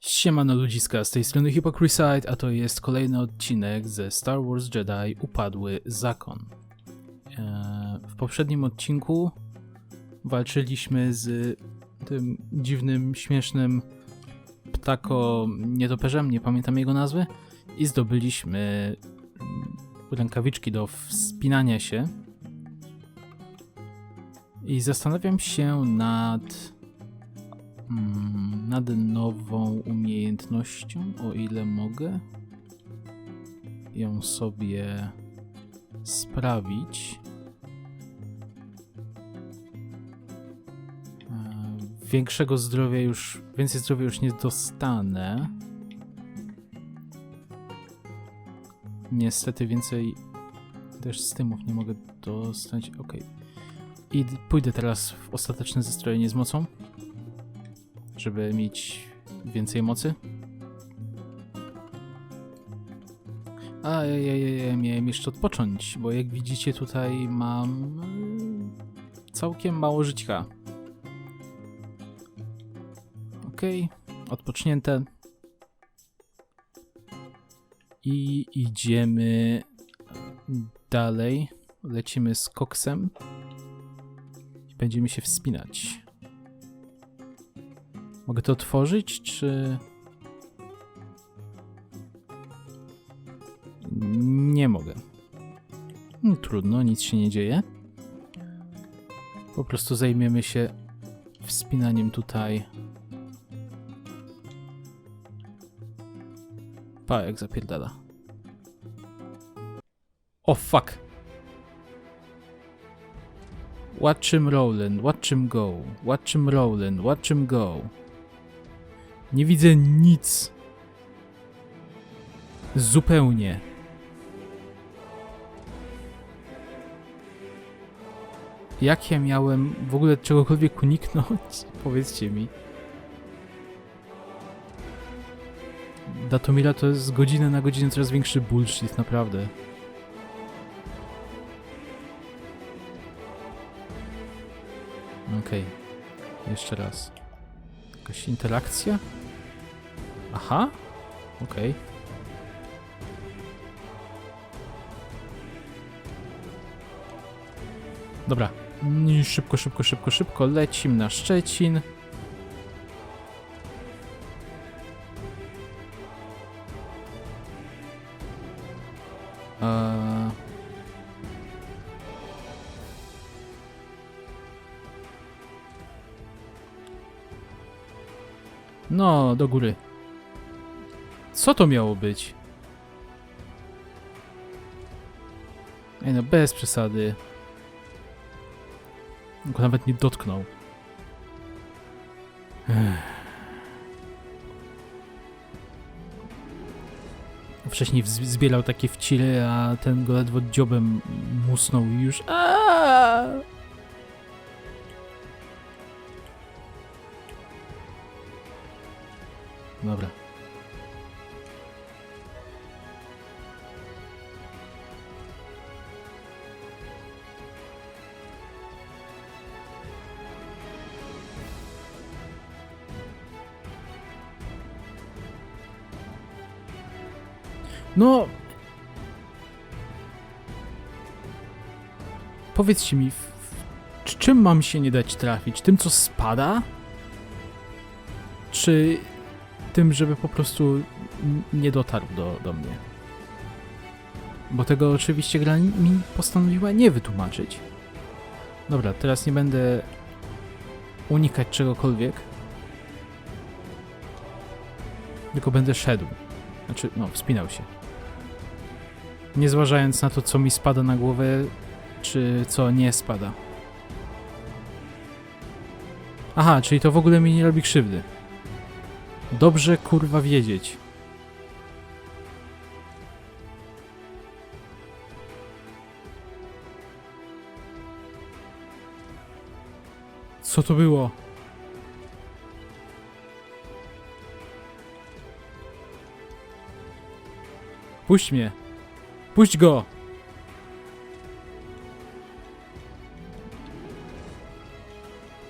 Siemano ludziska, z tej strony Hypocrite, a to jest kolejny odcinek ze Star Wars Jedi Upadły Zakon. Eee, W poprzednim odcinku walczyliśmy z tym dziwnym, śmiesznym ptako nietoperzem, nie pamiętam jego nazwy, i zdobyliśmy rękawiczki do wspinania się. I zastanawiam się nad nad nową umiejętnością, o ile mogę ją sobie sprawić. E, Większego zdrowia już, więcej zdrowia już nie dostanę. Niestety więcej też stymów nie mogę dostać. Ok. I pójdę teraz w ostateczne zestrojenie z mocą żeby mieć więcej mocy. A ja, ja, ja, miałem jeszcze odpocząć, bo jak widzicie tutaj mam y, całkiem mało żyćka. Okej, odpocznięte. I idziemy dalej. Lecimy z koksem. Będziemy się wspinać. Mogę to otworzyć, czy... Nie mogę. No, trudno, nic się nie dzieje. Po prostu zajmiemy się wspinaniem tutaj. Pa, jak zapierdala. O fuck! Watch him rollin', watch him go, watch him rollin', watch him go. Nie widzę nic. Zupełnie. Jak ja miałem w ogóle czegokolwiek uniknąć? Powiedzcie mi. Datomira to jest z godziny na godzinę coraz większy bullshit, naprawdę. Okej. Jeszcze raz. Jakaś interakcja? Aha. Okej. Dobra. I Szybko, szybko, szybko, szybko. Lecim na Szczecin. Eee... No, do góry. Co to miało być? Ej, no bez przesady. Go nawet nie dotknął. Wcześniej zbierał takie wcile, a ten go ledwo dziobem musnął i już. Aaaa! No. Powiedzcie mi, w, w, czym mam się nie dać trafić? Tym, co spada? Czy tym, żeby po prostu nie dotarł do, do mnie. Bo tego oczywiście gra mi postanowiła nie wytłumaczyć. Dobra, teraz nie będę unikać czegokolwiek. Tylko będę szedł. Znaczy, no, wspinał się. Nie zważając na to, co mi spada na głowę, czy co nie spada. Aha, czyli to w ogóle mi nie robi krzywdy. Dobrze kurwa wiedzieć. Co to było? Puść mnie. Puść go.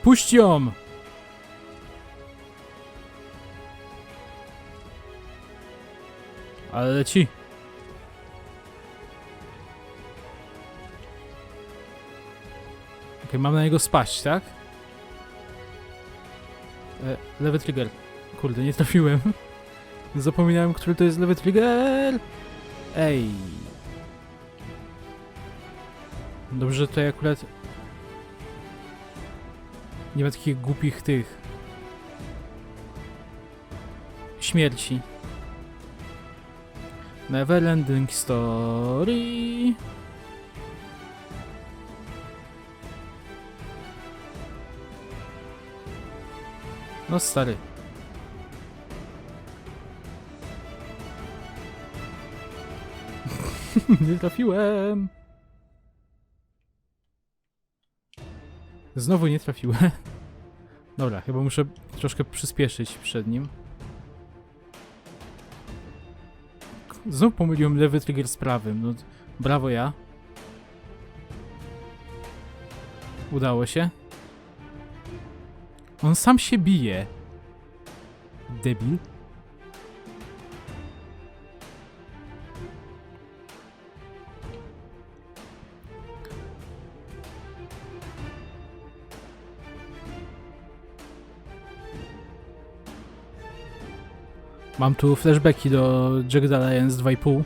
Puść ją. Ale leci. Okej, mam na niego spaść, tak? E, lewy trigger. Kurde, nie trafiłem. Zapominałem, który to jest lewy trigger. Ej. Dobrze, że tutaj akurat nie ma takich głupich tych śmierci. Neverending Story. No stary. nie trafiłem. Znowu nie trafiłem. Dobra, chyba muszę troszkę przyspieszyć przed nim. Znowu pomyliłem lewy trigger z prawym. No, brawo ja. Udało się. On sam się bije. Debil. Mam tu flashbacki do Jagged Alliance 2,5.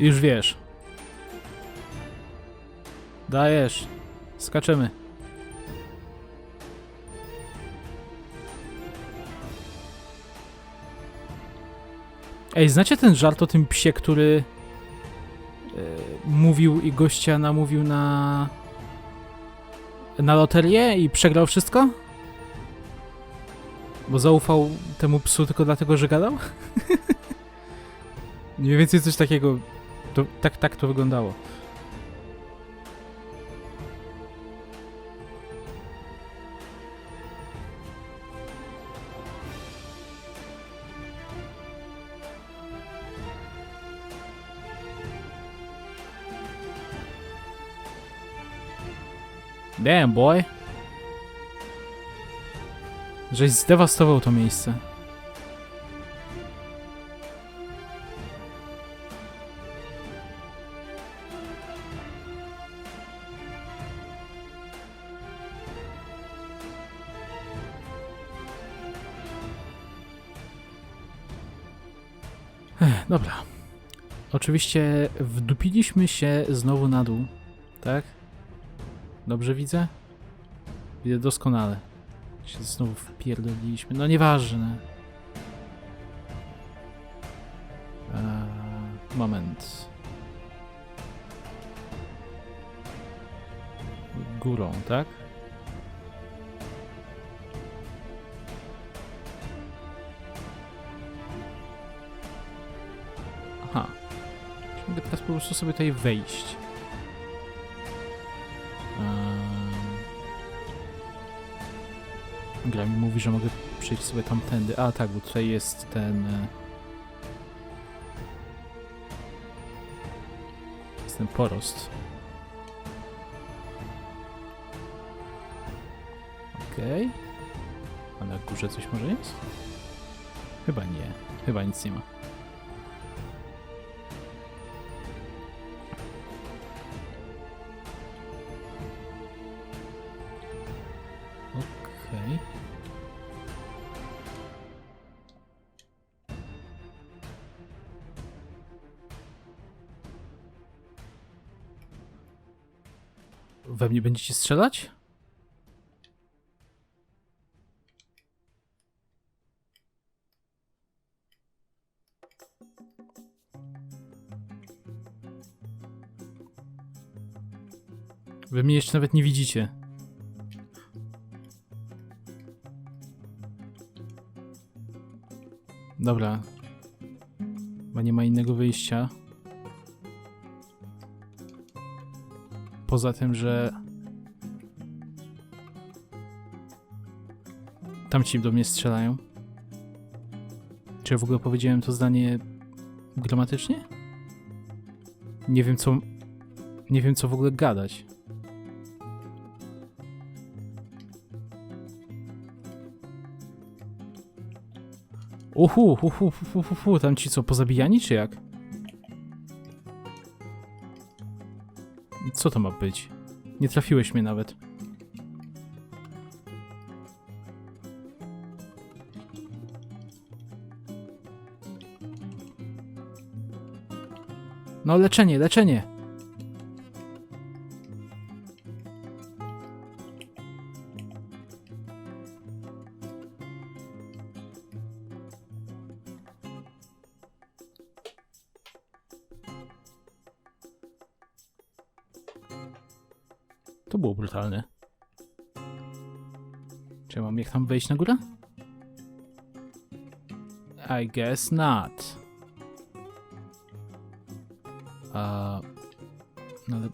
Już wiesz. Dajesz. Skaczemy. Ej, znacie ten żart o tym psie, który mówił i gościa namówił na na loterię i przegrał wszystko? Bo zaufał temu psu tylko dlatego, że gadał? Mniej więcej coś takiego. To, tak, tak to wyglądało. Damn, boy. Żeś zdewastował to miejsce. Ech, dobra. Oczywiście wdupiliśmy się znowu na dół, tak? Dobrze widzę? Widzę doskonale. Się znowu wpierdoliliśmy. No nieważne. Eee, moment. Górą, tak? Aha. Mogę teraz po prostu sobie tutaj wejść. Gra mi mówi, że mogę przejść sobie tamtędy. A tak, bo tutaj jest ten... e, Jest ten porost. Okej. A na górze coś może jest? Chyba nie. Chyba nic nie ma. Mnie będziecie strzelać? Wy mnie jeszcze nawet nie widzicie. Dobra. Chyba nie ma innego wyjścia. Poza tym, że... Tamci do mnie strzelają. Czy ja w ogóle powiedziałem to zdanie gramatycznie? Nie wiem co... Nie wiem, co w ogóle gadać. Uhu, uhu, uhu, uhu, tam ci co, pozabijani czy jak? Co to ma być? Nie trafiłeś mnie nawet. No leczenie, leczenie. To było brutalne. Czy mam jak tam wejść na górę? I guess not. A... No ale...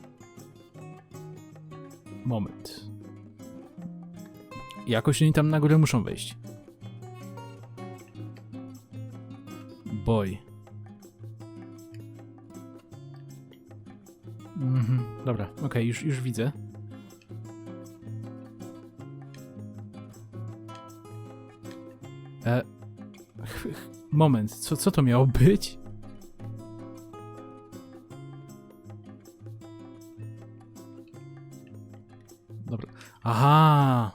Moment. Jakoś oni tam na górę muszą wejść. Boy. Mhm, dobra, okej, już, już widzę. E, moment, co, co to miało być? Aha!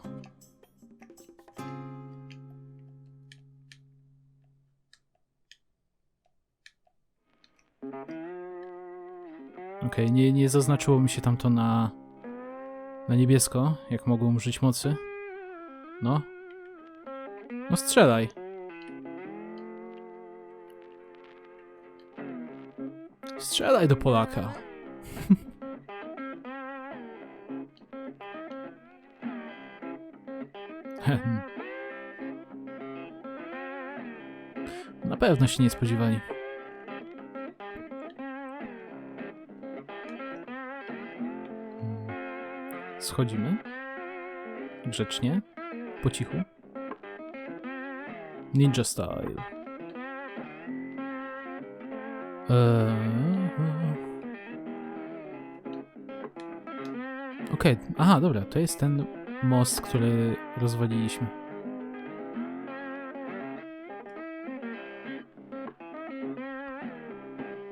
Okej, nie, nie zaznaczyło mi się tam to na, na niebiesko, jak mogą użyć mocy. No. No strzelaj. Strzelaj do Polaka. Na pewno się nie spodziewali. Schodzimy. Grzecznie. Po cichu. Ninja style. Eee... Okej, aha, dobra, to jest ten most, który rozwaliliśmy.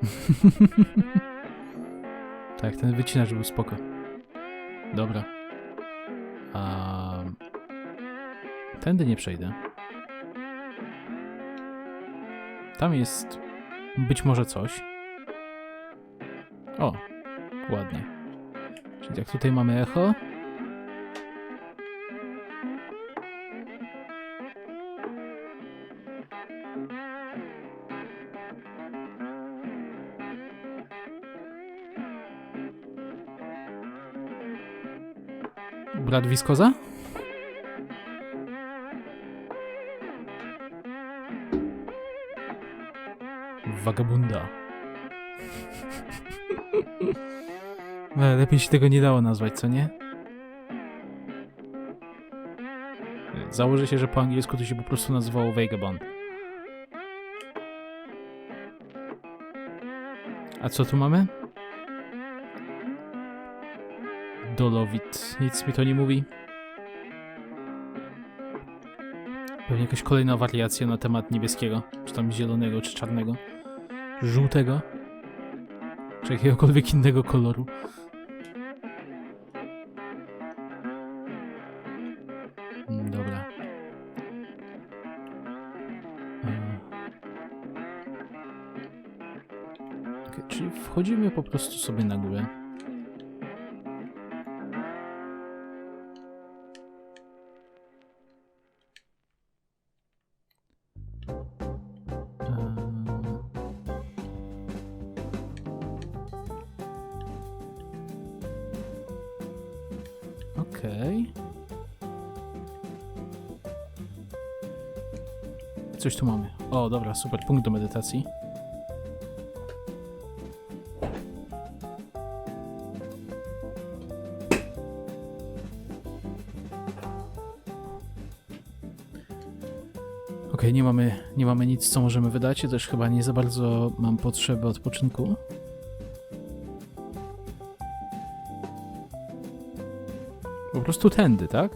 tak, ten wycinacz był spoko. Dobra. A... Tędy nie przejdę. Tam jest być może coś. O, ładnie. Czyli jak tutaj mamy echo. Brat Wiskoza? Wagabunda. Lepiej się tego nie dało nazwać, co nie? Założę się, że po angielsku to się po prostu nazywało Vagabond. A co tu mamy? Dolowit. Nic mi to nie mówi. Pewnie jakaś kolejna wariacja na temat niebieskiego, czy tam zielonego, czy czarnego, żółtego, czy jakiegokolwiek innego koloru. Mm, Dobra. E. Okej, czyli wchodzimy po prostu sobie na górę. Coś tu mamy. O, dobra, super. Punkt do medytacji. Okej, nie mamy, nie mamy nic, co możemy wydać. Ja też chyba nie za bardzo mam potrzeby odpoczynku. Po prostu tędy, tak?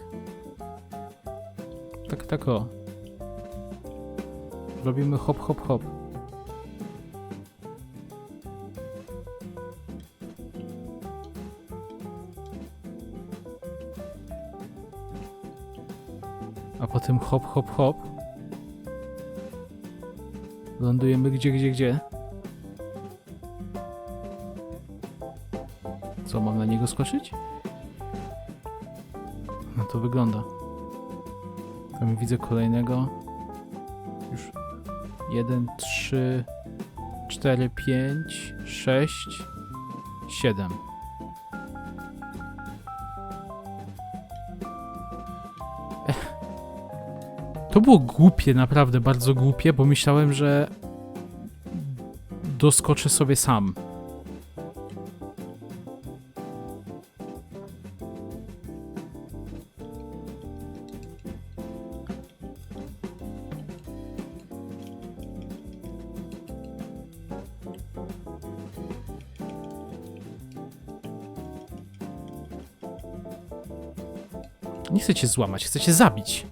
Tak, tak o. Robimy hop, hop, hop. A potem hop, hop, hop. Lądujemy gdzie, gdzie, gdzie? Co, mam na niego skoczyć? No to wygląda. Tam widzę kolejnego. Już. Jeden, trzy, cztery, pięć, sześć, siedem. Ech. To było głupie, naprawdę bardzo głupie, bo myślałem, że doskoczę sobie sam. Nie chcę cię złamać, chcę cię zabić.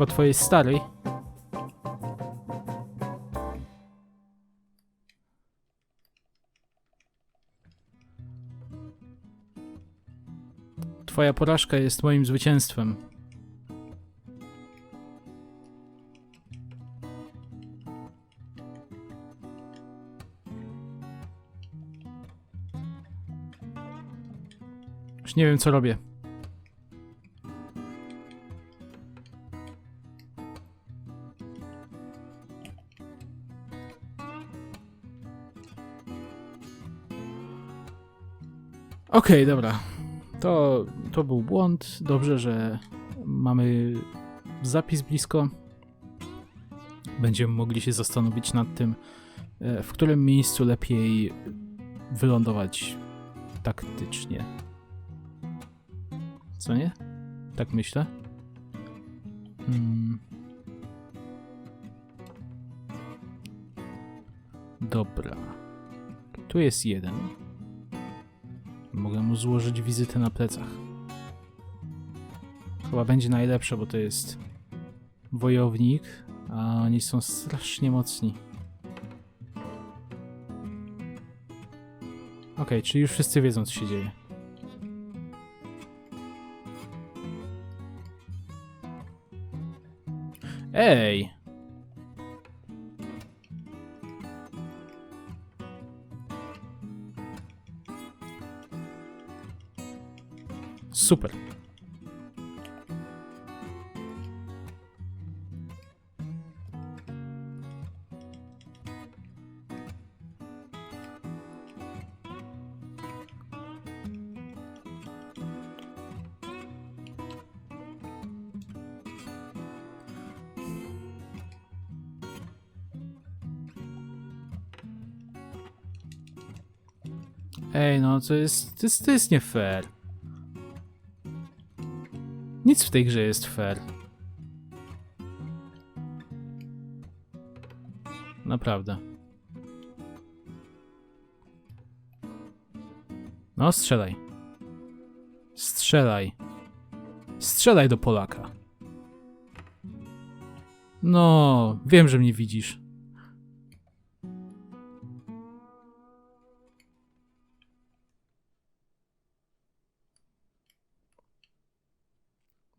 Chyba twojej starej. Twoja porażka jest moim zwycięstwem. Już nie wiem, co robię. Okej, dobra. To, to był błąd. Dobrze, że mamy zapis blisko. Będziemy mogli się zastanowić nad tym, e, w którym miejscu lepiej wylądować taktycznie. Co nie? Tak myślę. Hmm. Dobra. Tu jest jeden. Mogę mu złożyć wizytę na plecach. Chyba będzie najlepsze, bo to jest wojownik, a oni są strasznie mocni. Okej, czyli już wszyscy wiedzą, co się dzieje. Ej! Super. Ej, no to jest, to jest, to jest nie fair. Nic w tej grze jest fair. Naprawdę. No, strzelaj. Strzelaj. Strzelaj do Polaka. No, wiem, że mnie widzisz.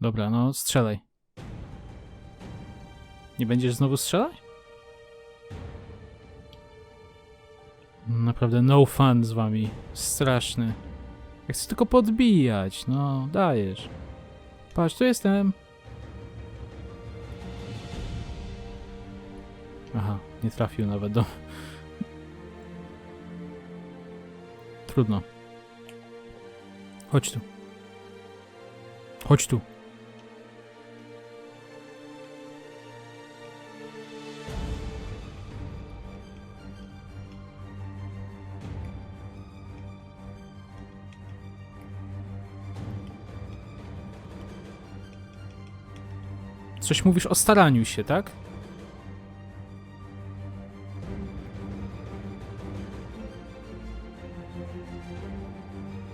Dobra, no strzelaj. Nie będziesz znowu strzelać? Naprawdę no fun z wami. Straszny. Ja chcę tylko podbijać, no dajesz. Patrz, tu jestem. Aha, nie trafił nawet do... Trudno. Chodź tu. Chodź tu. Coś mówisz o staraniu się, tak?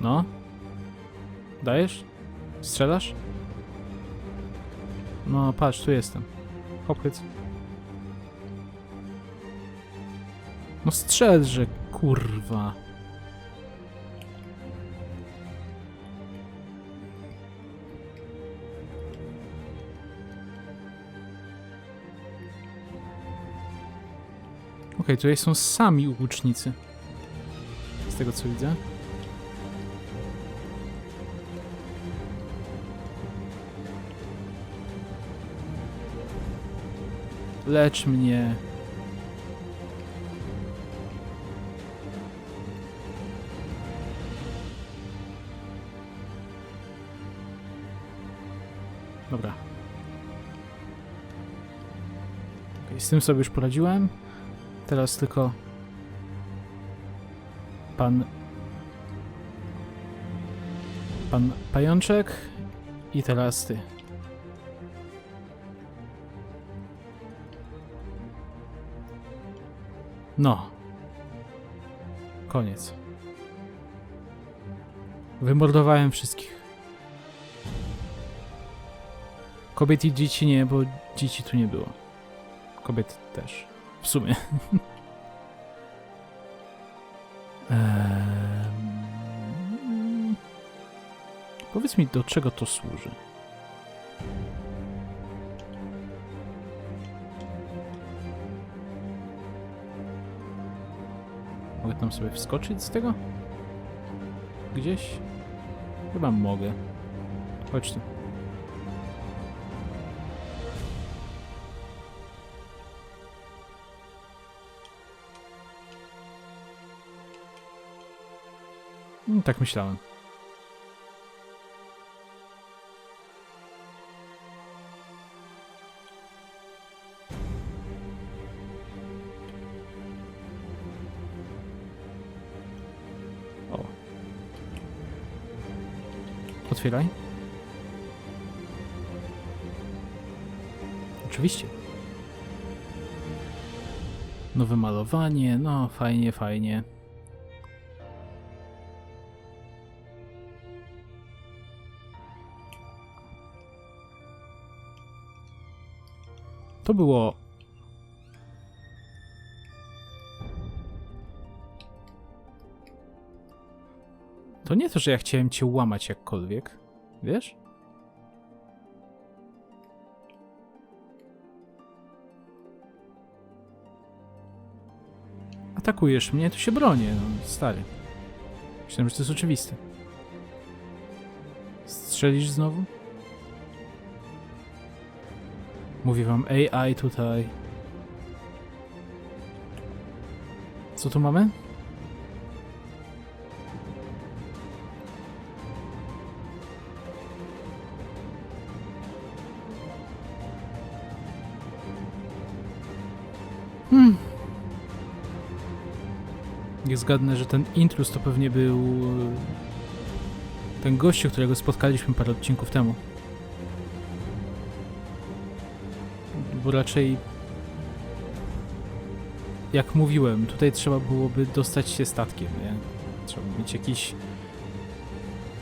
No? Dajesz? Strzelasz? No, patrz, tu jestem. Hopyc. No strzelże, kurwa. Okej, tutaj są sami łucznicy. Z tego co widzę. Lecz mnie. Dobra. Okej, z tym sobie już poradziłem. Teraz tylko pan pan pajączek i teraz ty. No. Koniec. Wymordowałem wszystkich. Kobiet i dzieci nie, bo dzieci tu nie było. Kobiet też. W sumie. Ehm, Powiedz mi, do czego to służy? Mogę tam sobie wskoczyć z tego? Gdzieś? Chyba mogę. Chodź tu. Tak myślałem. O. Otwieraj. Oczywiście. Nowe malowanie, no fajnie, fajnie. To było. To nie to, że ja chciałem cię łamać jakkolwiek. Wiesz? Atakujesz mnie, to się bronię, no, stary. Myślałem, że to jest oczywiste. Strzelisz znowu? Mówię wam AI tutaj. Co tu mamy? Hmm. Zgadnę, że ten intrus to pewnie był e, ten gościu, którego spotkaliśmy parę odcinków temu. Bo raczej jak mówiłem, tutaj trzeba byłoby dostać się statkiem, nie? Trzeba mieć jakiś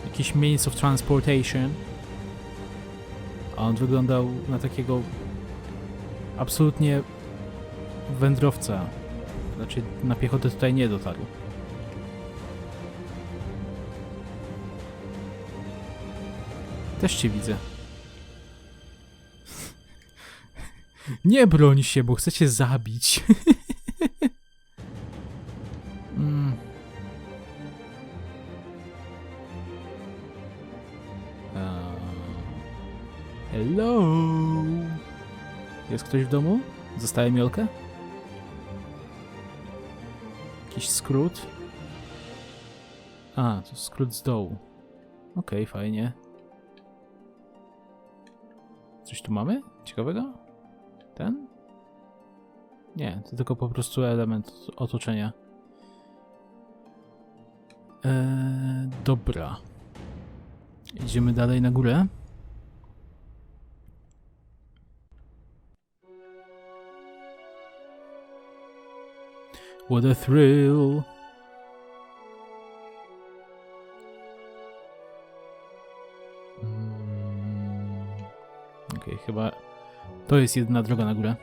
jakiś means of transportation. A on wyglądał na takiego absolutnie wędrowca. Raczej na piechotę tutaj nie dotarł. Też cię widzę. Nie broń się, bo chcę cię zabić. mm. Hello. Jest ktoś w domu? Zostaje Miolkę? Jakiś skrót? A, to skrót z dołu. Okej, fajnie. Coś tu mamy? Ciekawego? Ten? Nie, to tylko po prostu element otoczenia. Eee, dobra. Idziemy dalej na górę. What a thrill! Mm, Okej, chyba to jest jedyna droga na górę.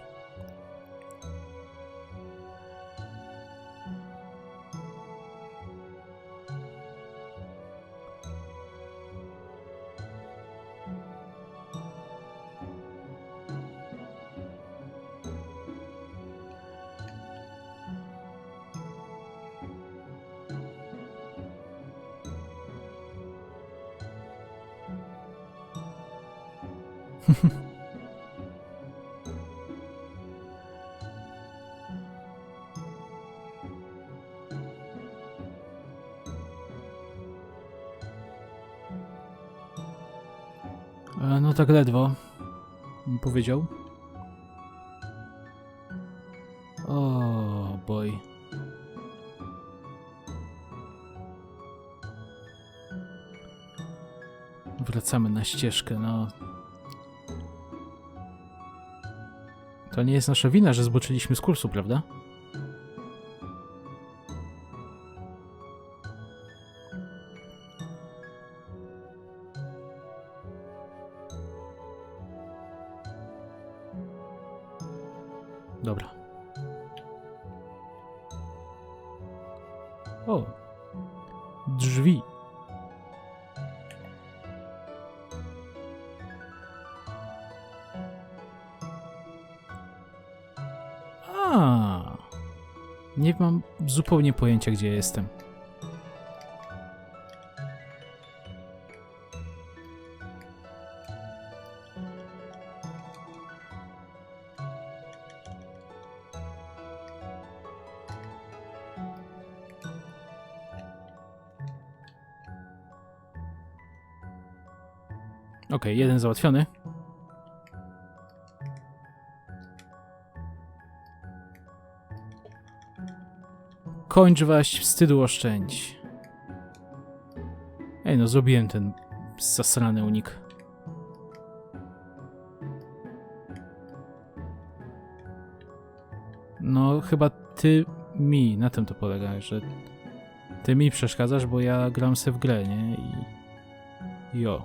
No tak ledwo, powiedział. O, boj. Wracamy na ścieżkę, no. To nie jest nasza wina, że zboczyliśmy z kursu, prawda? Zupełnie pojęcia, gdzie jestem. Okej, jeden załatwiony. Kończ waść, wstydu oszczędź. Ej, no zrobiłem ten zasrany unik. No, chyba ty mi, na tym to polega, że ty mi przeszkadzasz, bo ja gram se w grę, nie? I... Jo.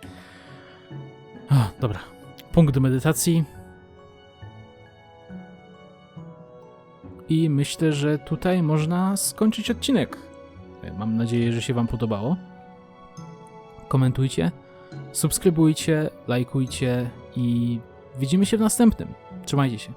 o, dobra. Punkt medytacji. I myślę, że tutaj można skończyć odcinek. Mam nadzieję, że się Wam podobało. Komentujcie, subskrybujcie, lajkujcie i widzimy się w następnym. Trzymajcie się.